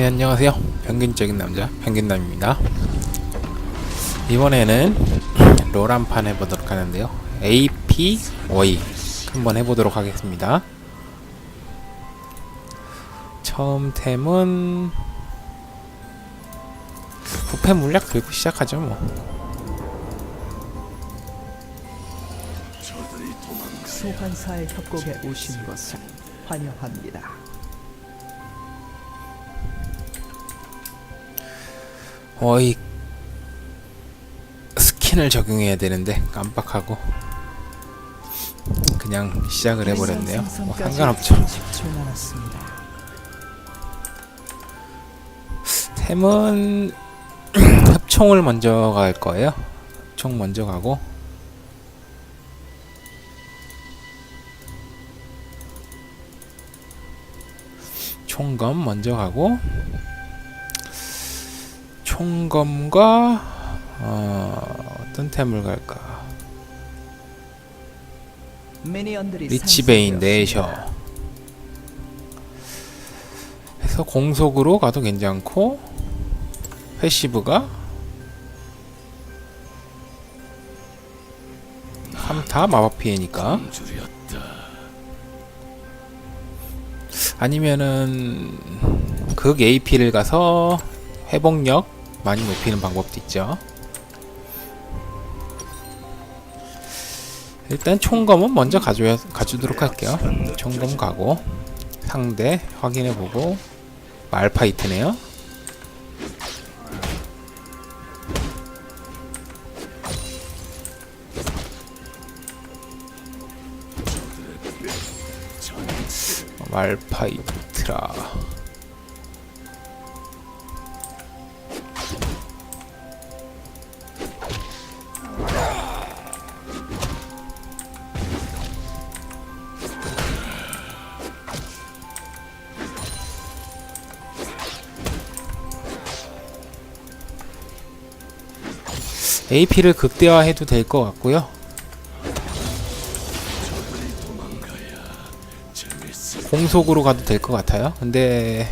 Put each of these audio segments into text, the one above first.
네, 안녕하세요. 평균적인 남자, 평균남입니다. 이번에는 롤한판 해보도록 하는데요. APY 한번 해보도록 하겠습니다. 처음 템은 부패 물약 들고 시작하죠 뭐. 소환사의 협곡에 오신 것을 환영합니다. 어이 스킨을 적용해야 되는데 깜빡하고 그냥 시작을 해버렸네요. 뭐 상관없죠. 30초 남았습니다. 템은 흡총을 먼저 갈 거예요. 흡총 먼저 가고 총검 먼저 가고 총검과 어, 어떤 템을 갈까? 리치베인 상승되었습니다. 해서 공속으로 가도 괜찮고 패시브가 3타 마법 피해니까 아니면은 극 AP를 가서 회복력 많이 높이는 방법도 있죠 일단 총검은 먼저 가줘야 가주도록 할게요 총검 가고 상대 확인해보고 말파이트네요. 말파이트라. AP를 극대화해도 될 것 같고요. 공속으로 가도 될 것 같아요. 근데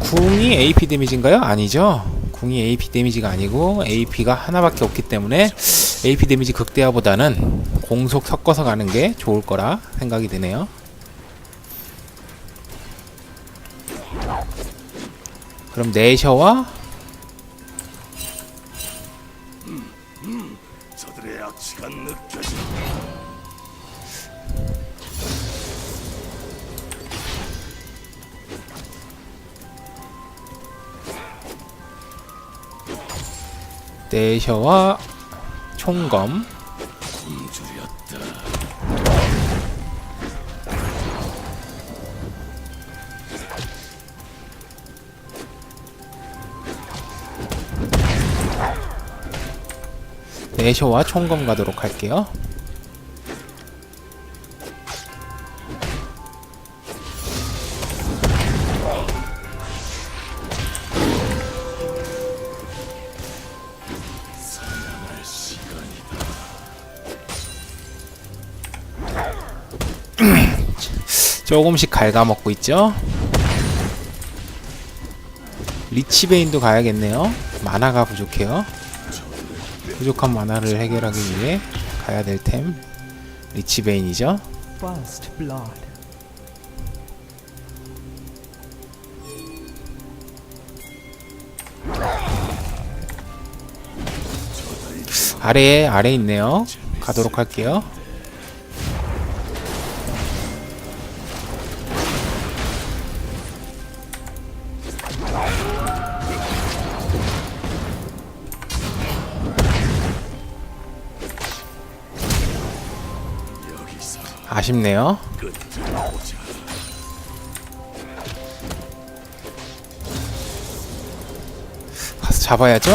궁이 AP 데미지인가요? 아니죠. 궁이 AP 데미지가 아니고 AP가 하나밖에 없기 때문에 AP 데미지 극대화보다는 공속 섞어서 가는 게 좋을 거라 생각이 드네요. 그럼 네이셔와 저들의 악취가 느껴져. 네이셔와 총검 굶주렸다. 네이셔와 총검 가도록 할게요. 조금씩 갉아먹고 있죠. 리치베인도 가야겠네요. 만화가 부족해요. 부족한 만화를 해결하기 위해 가야 될 템 리치베인이죠. 아래에 아래 있네요. 가도록 할게요. 아쉽네요. 가서 잡아야죠.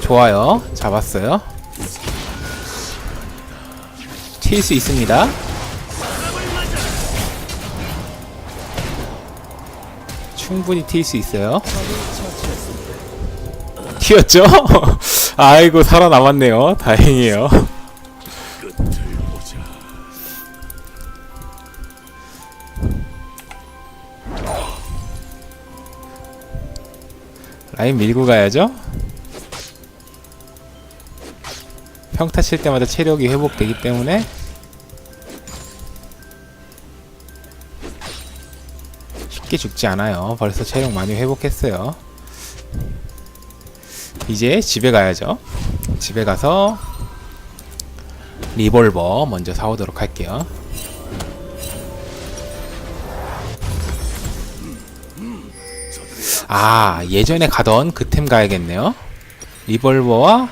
좋아요. 잡았어요. 튈수 있습니다. 충분히 튈 수 있어요. 튀었죠? 아이고 살아남았네요. 다행이에요. 라인 밀고 가야죠. 평타 칠 때마다 체력이 회복되기 때문에 쉽게 죽지 않아요. 벌써 체력 많이 회복했어요. 이제 집에 가야죠. 집에 가서 리볼버 먼저 사오도록 할게요. 아 예전에 가던 그 템 가야겠네요. 리볼버와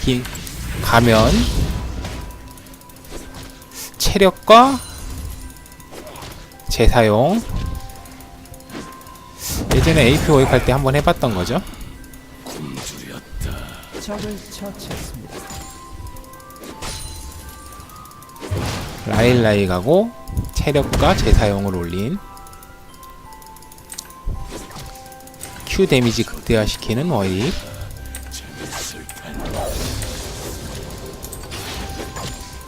기, 가면 체력과 재사용 예전에 AP 오입할 때 한번 해봤던 거죠. 적을 처치했습니다. 라일라이 가고 체력과 재사용을 올린 Q 데미지 극대화시키는 텐.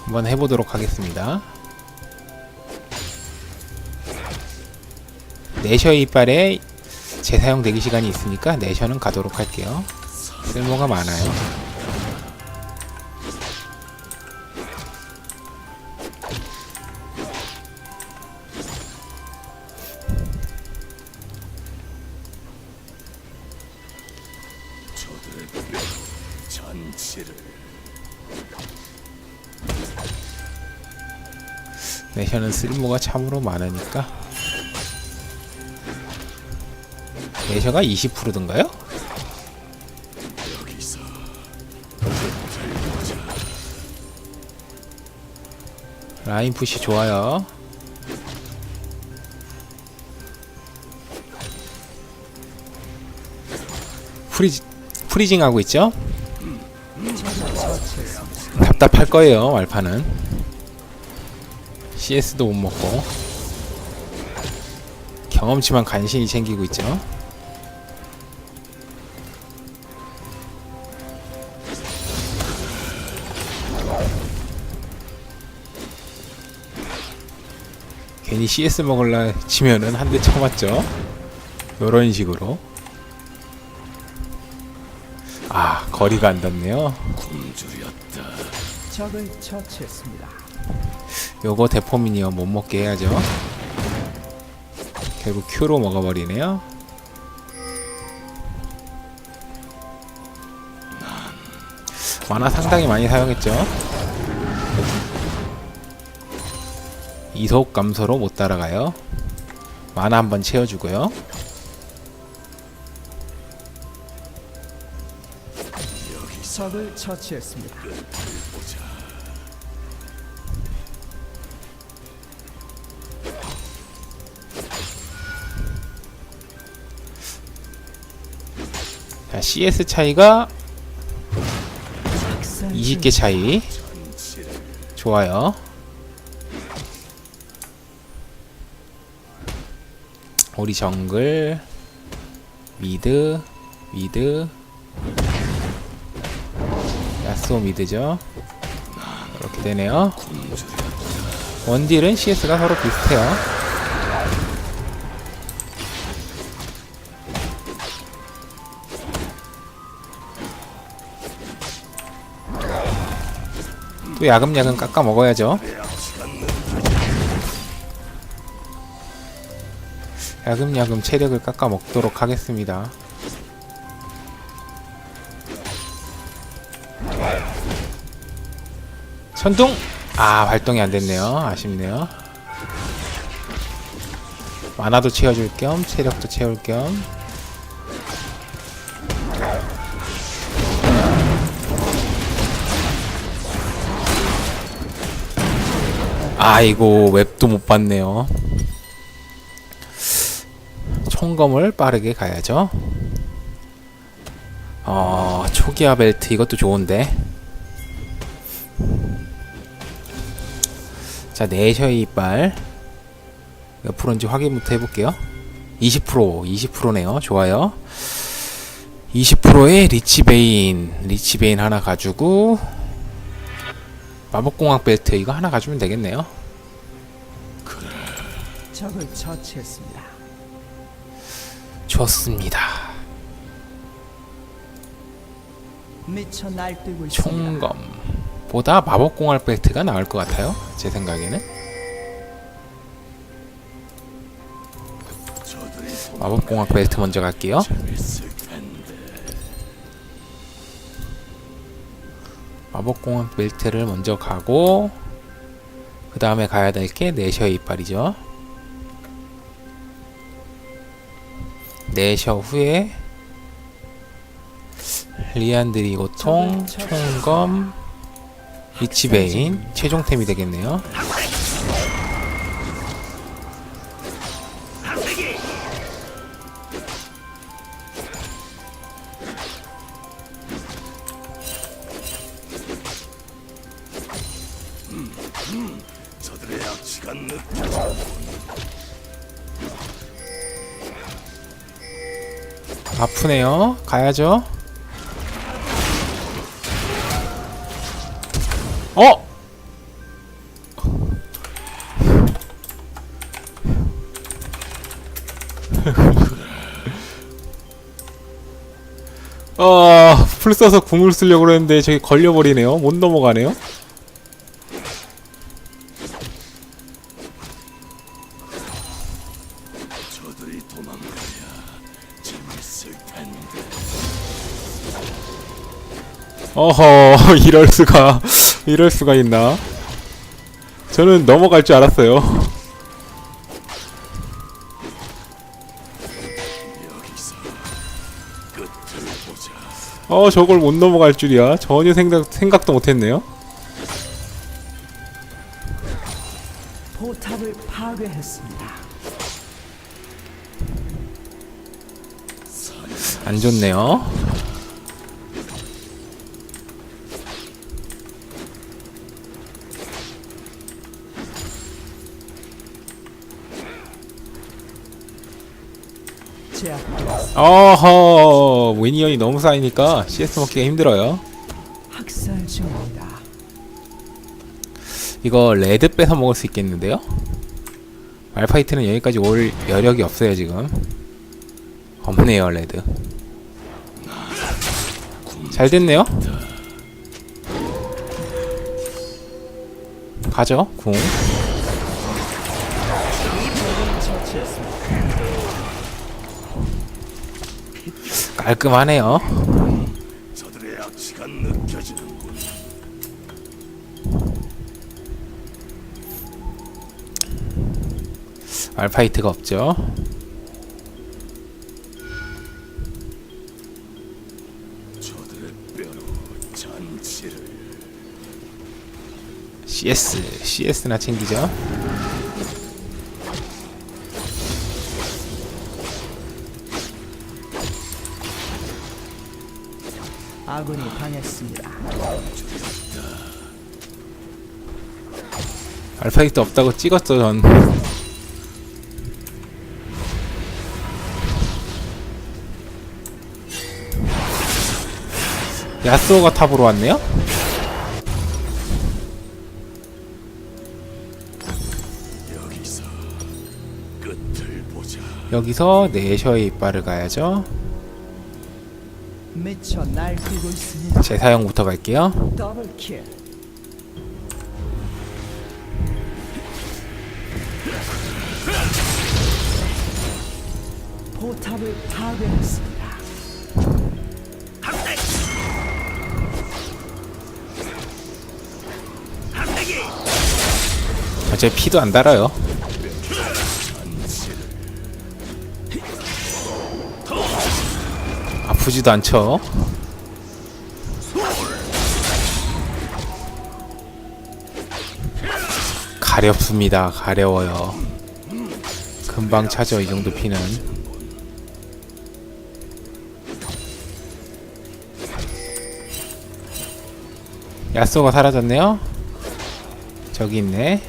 한번 해보도록 하겠습니다. 내셔의 이빨에 재사용 대기 시간이 있으니까 내셔는 가도록 할게요. 쓸모가 많아요. 내셔는 쓸모가 참으로 많으니까 내셔가 20%든가요? 라인 푸시 좋아요. 프리지, 프리징 하고 있죠? 답답할 거예요, 말파는. CS도 못 먹고. 경험치만 간신히 챙기고 있죠. 괜히 CS 먹을라 치면은 한 대 쳐맞죠. 요런 식으로. 아, 거리가 안 닿네요. 굶주렸다. 적을 처치했습니다. 요거 데포미니어 못 먹게 해야죠. 결국 Q로 먹어버리네요. 만화 상당히 많이 사용했죠. 이속 감소로 못 따라가요. 만화 한번 채워주고요. 적을 처치했습니다. 자, CS 차이가 학살 20개 차이. 좋아요. 우리 정글 미드 미드 야스오 미드죠. 이렇게 되네요. 원딜은 CS가 서로 비슷해요. 또 야금야금 깎아 먹어야죠. 야금야금 체력을 깎아 먹도록 하겠습니다. 천둥! 아, 발동이 안 됐네요. 아쉽네요. 만화도 채워줄 겸, 체력도 채울 겸. 아이고, 웹도 못 봤네요. 총검을 빠르게 가야죠. 어, 초기화 벨트 이것도 좋은데. 자, 내셔의 이빨. 몇 프로인지 확인부터 해볼게요. 20%, 20%네요. 좋아요. 20%의 리치베인 리치베인 하나 가지고 마법공학 벨트 이거 하나 가지면 되겠네요 적을 처치했습니다. 좋습니다. 총검보다 마법공학 벨트가 나을 것 같아요 제 생각에는 마법공학 벨트 먼저 갈게요. 마법공학 벨트를 먼저 가고 그 다음에 가야 될 게 내셔의 이빨이죠. 내셔 후에 리안드리 고통, 총검, 리치베인 최종템이 되겠네요. 저들의 악취가 느껴져. 아프네요. 가야죠. 어? 아, 풀 써서 궁을 쓰려고 그랬는데 저기 걸려버리네요. 못 넘어가네요. 어허, 이럴 수가, 이럴 수가 있나? 저는 넘어갈 줄 알았어요. 어, 저걸 못 넘어갈 줄이야. 전혀 생각, 생각도 못했네요. 포탑을 파괴했습니다. 안 좋네요. 어허, 미니언이 너무 쌓이니까 CS 먹기가 힘들어요. 학살 중입니다. 이거 레드 빼서 먹을 수 있겠는데요? 말파이트는 여기까지 올 여력이 없어요, 지금. 없네요, 레드. 잘 됐네요? 가죠, 궁. 깔끔하네요. 저들의 악취가 느껴지는군. 말파이트가 없죠. 저들의 뼈로 잔치를 CS, CS나 챙기죠. 아군이 당했습니다. 알파이트 없다고 찍었죠, 전. 야스오가 탑으로 왔네요? 여기서 내셔의 이빨을 가야죠. 미쳐 날뛰고 있습니다. 재사용부터 갈게요. 더블 킬. 포탑을 파괴했습니다. 어차피 피도 안 달아요. 아프지도 않죠. 가렵습니다. 가려워요. 금방 차죠, 이 정도 피는. 야쏘가 사라졌네요. 저기 있네.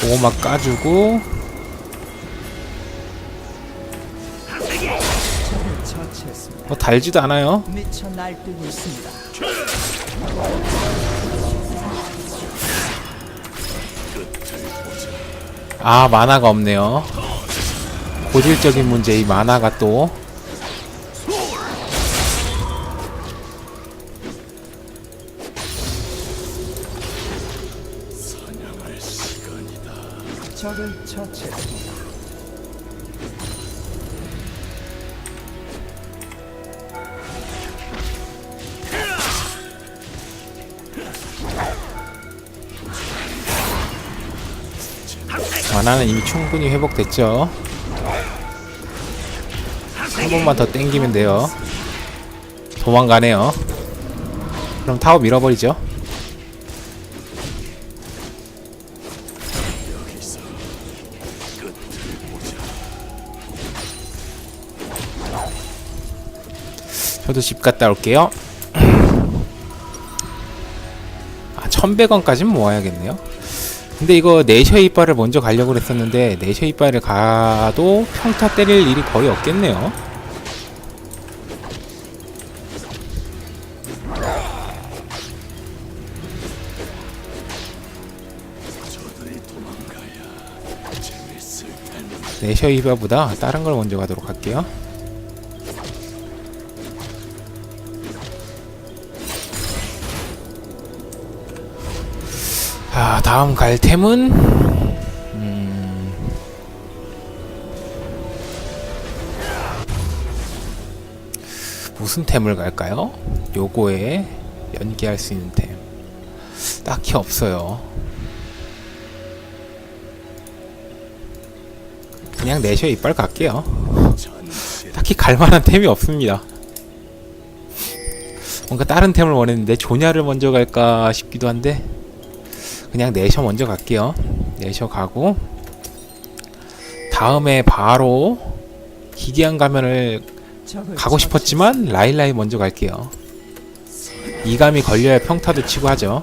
보호막 까주고 처치했습니다. 뭐 달지도 않아요. 미쳐 날뛰고 있습니다. 아 만화가 없네요. 고질적인 문제 이 만화가 또 만화는 이미 충분히 회복됐죠. 한 번만 더 땡기면 돼요. 도망가네요. 그럼 타워 밀어버리죠. 저도 집 갔다 올게요. 아, 1100원까진 모아야겠네요. 근데 이거 내셔 이빨을 먼저 가려고 그랬었는데 내셔 이빨을 가도 평타 때릴 일이 거의 없겠네요. 내셔 이빨보다 다른 걸 먼저 가도록 할게요. 다음 갈 템은 음, 무슨 템을 갈까요? 요거에 연계할 수 있는 템 딱히 없어요. 그냥 내셔 이빨 갈게요. 딱히 갈만한 템이 없습니다. 뭔가 다른 템을 원했는데 조냐를 먼저 갈까 싶기도 한데 그냥 내셔 먼저 갈게요. 내셔 가고 다음에 바로 기괴한 가면을 가고 싶었지만 라일라이 먼저 갈게요. 이감이 걸려야 평타도 치고 하죠.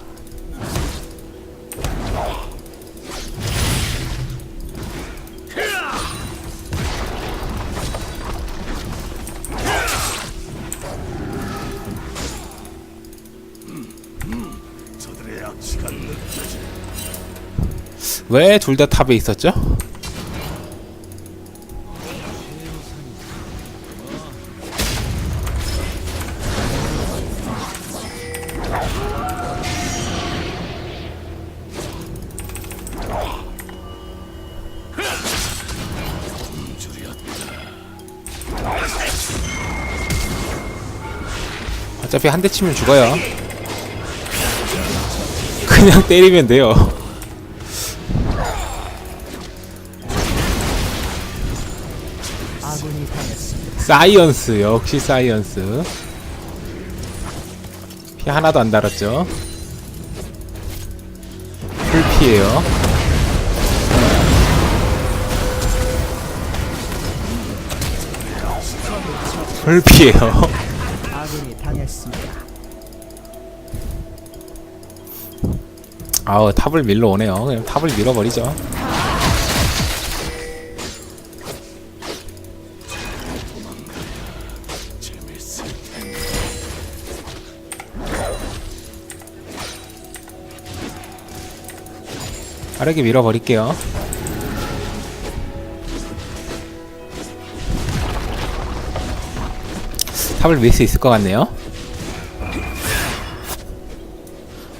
왜 둘 다 탑에 있었죠? 어차피 한 대 치면 죽어요. 그냥 때리면 돼요. 사이언스 역시 사이언스. 피 하나도 안 달았죠? 풀피에요. 풀피에요. 아우 탑을 밀러 오네요. 그냥 탑을 밀어버리죠 빠르게 밀어버릴게요. 탑을 밀 수 있을 것 같네요.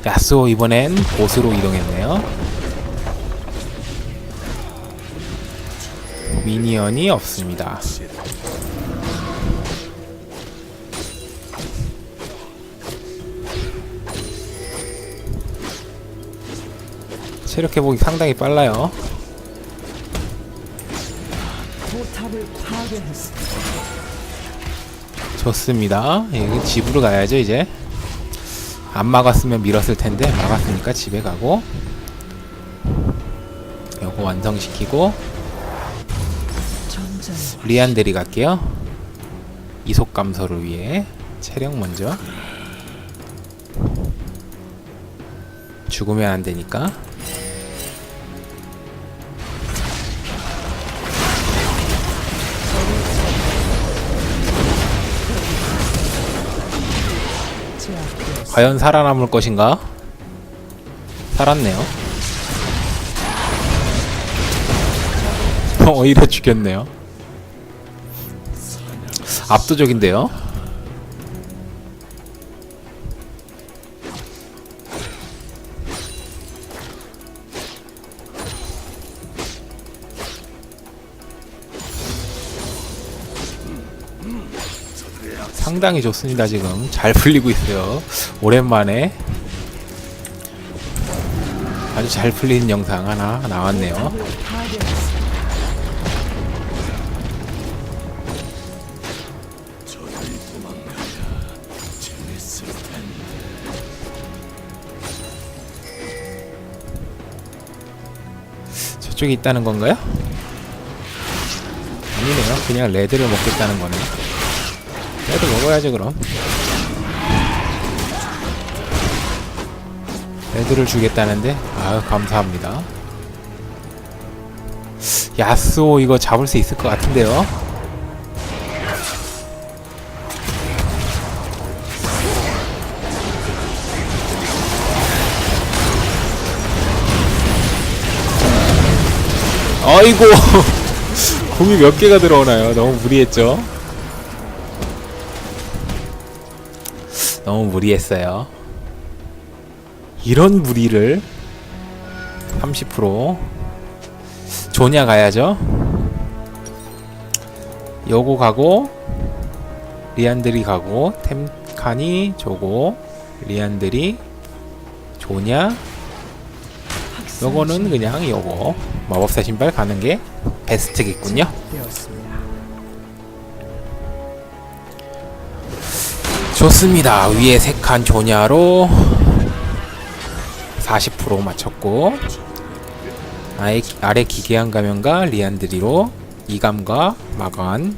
야스오 이번엔 보스로 이동했네요. 미니언이 없습니다 체력 회복이 상당히 빨라요. 좋습니다. 여기 집으로 가야죠 이제. 안 막았으면 밀었을 텐데 막았으니까 집에 가고 요거 완성시키고 리안데리 갈게요. 이속 감소를 위해 체력 먼저. 죽으면 안 되니까. 과연 살아남을 것인가? 살았네요. 오히려 죽였네요. 압도적인데요. 상당히 좋습니다 지금. 잘 풀리고 있어요. 오랜만에. 아주 잘 풀리는 영상 하나 나왔네요. 저쪽에 있다는 건가요? 아니네요. 그냥 레드를 먹겠다는 거네 레드 먹어야죠 그럼. 레드를 주겠다는데? 아유 감사합니다. 야스오 이거 잡을 수 있을 것 같은데요? 아이고! 공이 몇 개가 들어오나요? 너무 무리했죠? 너무 무리했어요. 이런 무리를 30% 조냐 가야죠. 요거 가고 리안들이 가고 템칸이 조고 리안들이 조냐 요거는 그냥 요거 마법사 신발 가는 게 베스트겠군요. 좋습니다. 위에 세 칸 조냐로 40% 맞췄고 아래, 아래 기계한 가면과 리안드리로 이감과 마관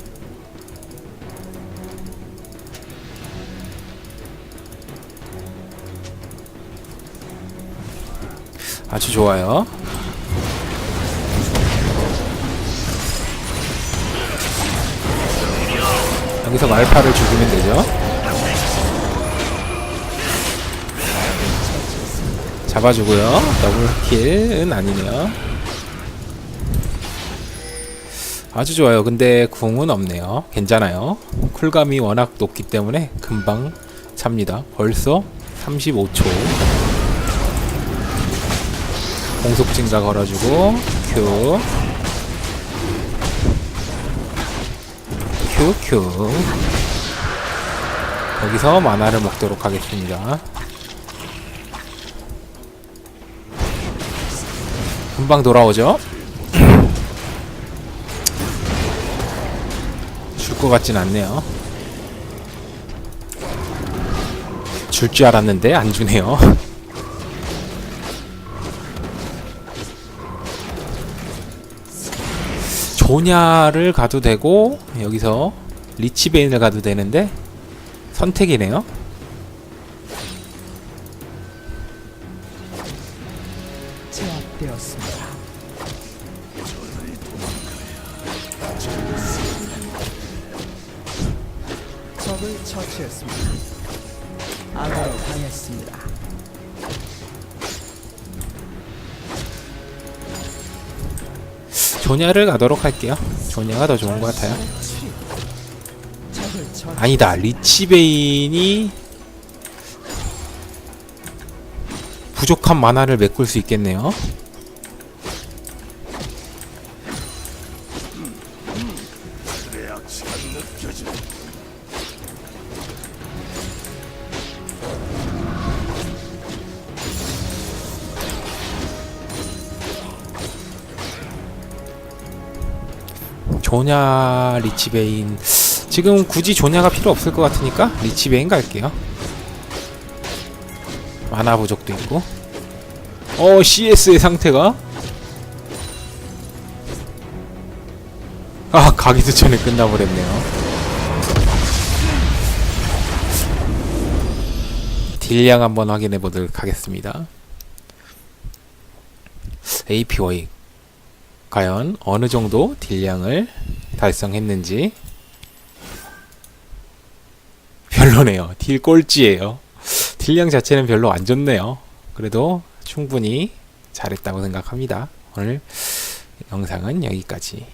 아주 좋아요. 여기서 말파를 죽이면 되죠. 잡아주고요. 더블킬은 아니네요. 아주 좋아요. 근데 궁은 없네요. 괜찮아요. 쿨감이 워낙 높기 때문에 금방 찹니다. 벌써 35초. 공속 증가 걸어주고 큐. 큐, 큐. 여기서 만화를 먹도록 하겠습니다. 금방 돌아오죠? 줄 것 같진 않네요. 줄 줄 알았는데 안 주네요. 조냐를 가도 되고 여기서 리치베인을 가도 되는데 선택이네요. 제압되었습니다. 적을 처치했습니다. 아군이 당했습니다. 조냐를 가도록 할게요. 조냐가 더 좋은 것 같아요. 아니다. 리치베인이 부족한 만화를 메꿀 수 있겠네요. 조냐 리치베인 지금 굳이 조냐가 필요 없을 것 같으니까 리치베인 갈게요. 만화 부족도 있고. 어 CS의 상태가 아 가기도 전에 끝나버렸네요. 딜량 한번 확인해 보도록 하겠습니다. APY 과연 어느 정도 딜량을 달성했는지 별로네요. 딜 꼴찌예요. 딜 딜량 자체는 별로 안 좋네요. 그래도 충분히 잘했다고 생각합니다. 오늘 영상은 여기까지.